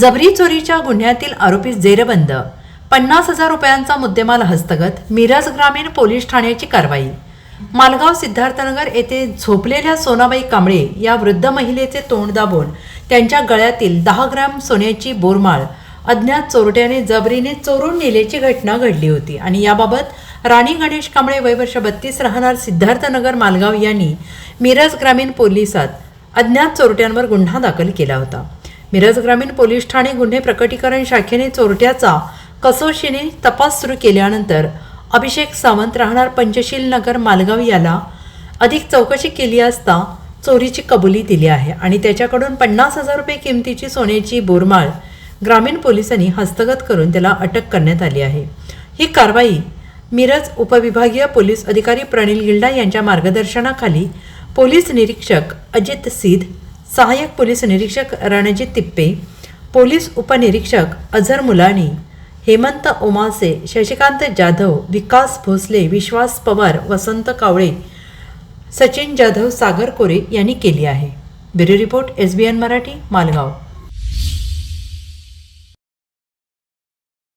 जबरी चोरीच्या गुन्ह्यातील आरोपी जेरबंद. पन्नास हजार रुपयांचा मुद्देमाल हस्तगत मिरज ग्रामीण पोलीस ठाण्याची कारवाई. मालगाव सिद्धार्थनगर येथे झोपलेल्या सोनाबाई कांबळे या वृद्ध महिलेचे तोंड दाबून त्यांच्या गळ्यातील दहा ग्रॅम सोन्याची बोरमाळ अज्ञात चोरट्याने जबरीने चोरून नेल्याची घटना घडली होती आणि याबाबत राणी गणेश कांबळे वय वर्ष बत्तीस राहणार सिद्धार्थनगर मालगाव यांनी मिरज ग्रामीण पोलिसात अज्ञात चोरट्यांवर गुन्हा दाखल केला होता. मिरज ग्रामीण पोलीस ठाणे गुन्हे प्रकटीकरण शाखेने चोरट्याचा कसोशीने तपास सुरू केल्यानंतर अभिषेक सावंत राहणार पंचशील नगर मालगाव याला अधिक चौकशी केली असता चोरीची कबुली दिली आहे आणि त्याच्याकडून पन्नास हजार रुपये किमतीची सोन्याची बोरमाळ ग्रामीण पोलिसांनी हस्तगत करून त्याला अटक करण्यात आली आहे. ही कारवाई मिरज उपविभागीय पोलीस अधिकारी प्रणिल गिल्डा यांच्या मार्गदर्शनाखाली पोलीस निरीक्षक अजित सिध सहाय्यक पोलीस निरीक्षक रणजित तिप्पे पोलीस उपनिरीक्षक अझर मुलानी हेमंत ओमासे शशिकांत जाधव विकास भोसले विश्वास पवार वसंत कावळे सचिन जाधव सागर कोरे यांनी केली आहे. Bureau report S B N Marathi Malgaon.